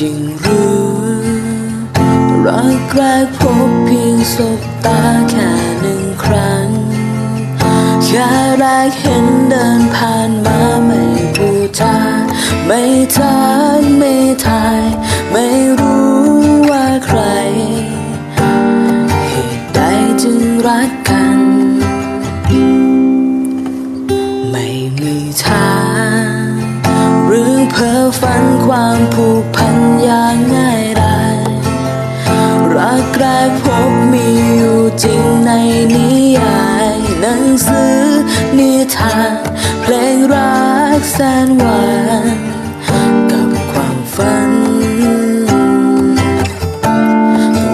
จริงหรือรักแรกพบเพียงสบตาแค่หนึ่งครั้ง แค่แรกเห็นเดินผ่านมาไม่พูดจาไม่ทักไม่ทาย ไม่รู้ว่าใคร เหตุใดจึงรักกัน เพ้อฝันความผูกพันอย่างง่ายดายรักแรกพบมีอยู่จริงในนิยายหนังสือนิทานเพลงรักแสนหวานกับความฝัน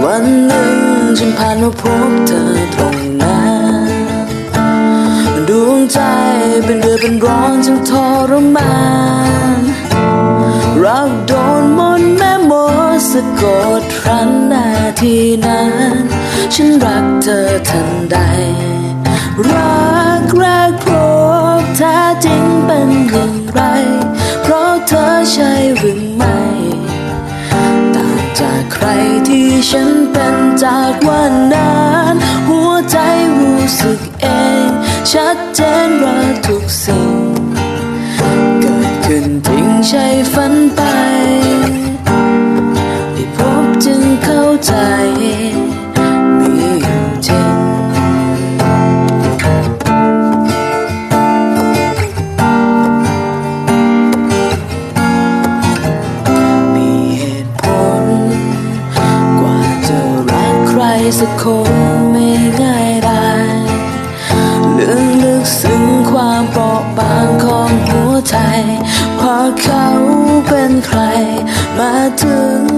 วันหนึ่งฉันผ่านมาพบเธอตรงนั้นดวงใจเป็นเดือดเป็นร้อนจนทรมานรัก โดนมนแม่มดสะกดครั้นนาทีนั้น ฉันรักเธอทันใด รักแรกพบแท้จริงเป็นอย่างไร เพราะเธอใช่หรือไม่ต่างจากใครที่ฉันเป็นจากวันนั้น หัวใจรู้สึกเอง ชัดเจนว่าทุกสิ่ง ขึ้นจริงใช่ฝันไปได้พบจึงเข้าใจมีอยู่จริงมีเหตุผล กว่าจะรักใครสักคนไม่ง่าย do